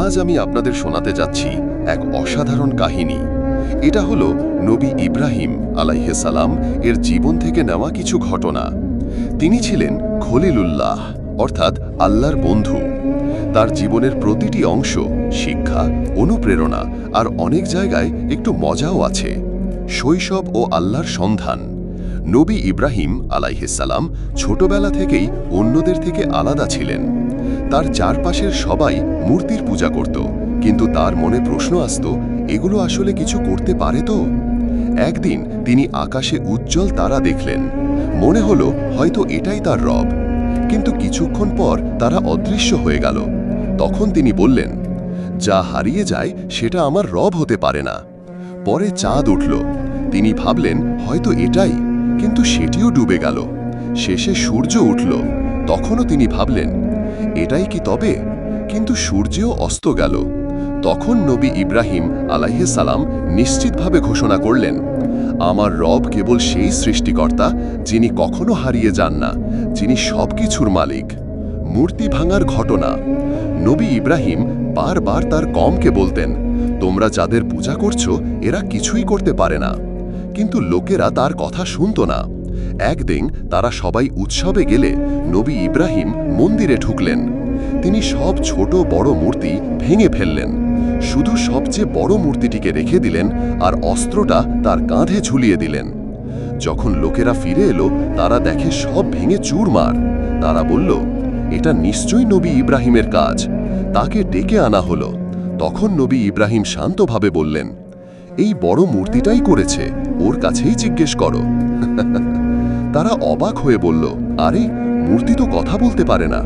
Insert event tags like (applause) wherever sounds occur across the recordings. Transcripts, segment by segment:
আজ আমি আপনাদের শোনাতে যাচ্ছি এক অসাধারণ কাহিনী। এটা হলো নবী ইব্রাহিম আলাইহেসালাম এর জীবন থেকে নেওয়া কিছু ঘটনা। তিনি ছিলেন খলিলুল্লাহ, অর্থাৎ আল্লাহর বন্ধু। তার জীবনের প্রতিটি অংশ শিক্ষা, অনুপ্রেরণা আর অনেক জায়গায় একটু মজাও আছে। শৈশব ও আল্লাহর সন্ধান। নবী ইব্রাহিম আলাইহিসাল্লাম ছোটবেলা থেকেই অন্যদের থেকে আলাদা ছিলেন। তার চারপাশের সবাই মূর্তির পূজা করত। কিন্তু তার মনে প্রশ্ন আসত, এগুলো আসলে কিছু করতে পারে তো? একদিন তিনি আকাশে উজ্জ্বল তারা দেখলেন। মনে হলো হয়তো এটাই তার রব। কিন্তু কিছুক্ষণ পর তারা অদৃশ্য হয়ে গেল। তখন তিনি বললেন, যা হারিয়ে যায় সেটা আমার রব হতে পারে না। পরে চাঁদ উঠল। তিনি ভাবলেন, হয়তো এটাই। কিন্তু সেটিও ডুবে গেল। শেষে সূর্য উঠল। তখনও তিনি ভাবলেন এটাই কি তবে? কিন্তু সূর্যেও অস্ত গেল। তখন নবী ইব্রাহিম সালাম নিশ্চিতভাবে ঘোষণা করলেন, আমার রব কেবল সেই সৃষ্টিকর্তা যিনি কখনো হারিয়ে যান না, যিনি সবকিছুর মালিক। মূর্তি ভাঙার ঘটনা। নবী ইব্রাহিম বারবার তার কমকে বলতেন, তোমরা যাদের পূজা করছ, এরা কিছুই করতে পারে না। কিন্তু লোকেরা তার কথা শুনত না। একদিন তারা সবাই উৎসবে গেলে নবী ইব্রাহিম মন্দিরে ঢুকলেন। তিনি সব ছোট বড় মূর্তি ভেঙে ফেললেন। শুধু সবচেয়ে বড় মূর্তিটিকে রেখে দিলেন আর অস্ত্রটা তার কাঁধে ঝুলিয়ে দিলেন। যখন লোকেরা ফিরে এলো, তারা দেখে সব ভেঙে চুরমার। তারা বলল, এটা নিশ্চয়ই নবী ইব্রাহিমের কাজ। তাকে ডেকে আনা হলো। তখন নবী ইব্রাহিম শান্তভাবে বললেন, এই বড় মূর্তিটাই করেছে। ওর কাছেই জিজ্ঞেস করো। (laughs) তারা অবাক হয়ে বলল, আরে, মূর্তি তো কথা বলতে পারে না।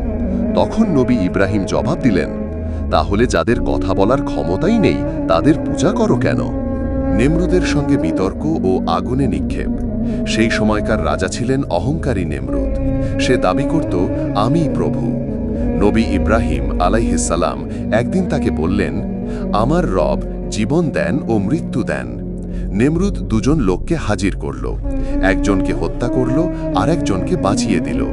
তখন নবী ইব্রাহিম জবাব দিলেন, তাহলে যাদের কথা বলার ক্ষমতাই নেই, তাদের পূজা করো কেন? নেমরুদের সঙ্গে বিতর্ক ও আগুনে নিক্ষেপ। সেই সময়কার রাজা ছিলেন অহংকারী নেমরুদ। সে দাবি করত, আমি প্রভু। নবী ইব্রাহিম আলাইহিসাল্লাম একদিন তাকে বললেন, আমার রব জীবন দেন ও মৃত্যু দেন। নেমরুদ দুজন লোককে হাজির করল। একজনকে হত্যা করল আর একজনকে বাঁচিয়ে দিল।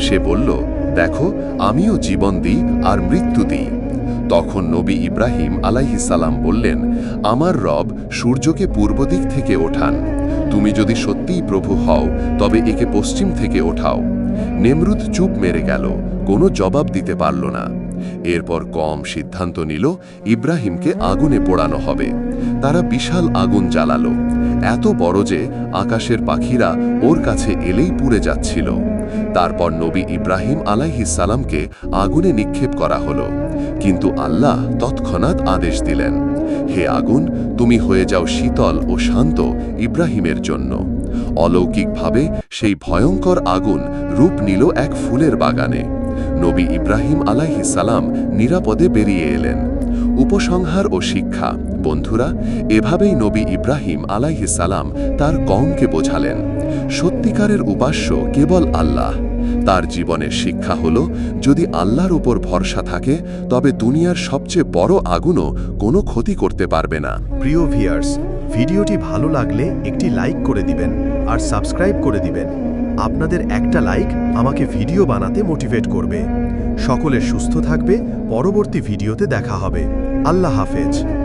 সে বলল, দেখো, আমিও জীবন দিই আর মৃত্যু দিই। তখন নবী ইব্রাহিম আলাইহিসাল্লাম বললেন, আমার রব সূর্যকে পূর্ব দিক থেকে ওঠান। তুমি যদি সত্যিই প্রভু হও, তবে একে পশ্চিম থেকে ওঠাও। নেমরুদ চুপ মেরে গেল, কোনো জবাব দিতে পারল না। এরপর কম সিদ্ধান্ত নিল, ইব্রাহিমকে আগুনে পোড়ানো হবে। তারা বিশাল আগুন জ্বালালো। এত বড় যে আকাশের পাখিরা ওর কাছে এলেই পুড়ে যাচ্ছিল। তারপর নবী ইব্রাহিম সালামকে আগুনে নিক্ষেপ করা হলো। কিন্তু আল্লাহ তৎক্ষণাৎ আদেশ দিলেন, হে আগুন, তুমি হয়ে যাও শীতল ও শান্ত ইব্রাহিমের জন্য। অলৌকিকভাবে সেই ভয়ঙ্কর আগুন রূপ নিল এক ফুলের বাগানে। নবী ইব্রাহিম সালাম নিরাপদে বেরিয়ে এলেন। উপসংহার ও শিক্ষা, বন্ধুরা, এভাবেই নবী ইব্রাহিম সালাম তার কমকে বোঝালেন। সত্যিকারের উপাস্য কেবল আল্লাহ। তার জীবনের শিক্ষা হল, যদি আল্লাহর উপর ভরসা থাকে, তবে দুনিয়ার সবচেয়ে বড় আগুনও কোনো ক্ষতি করতে পারবে না। প্রিয় ভিয়ার্স ভিডিওটি ভালো লাগলে একটি লাইক করে দিবেন আর সাবস্ক্রাইব করে দিবেন। আপনাদের একটা লাইক আমাকে ভিডিও বানাতে মোটিভেট করবে। সকলে সুস্থ থাকবে, পরবর্তী ভিডিওতে দেখা হবে। আল্লাহ হাফেজ।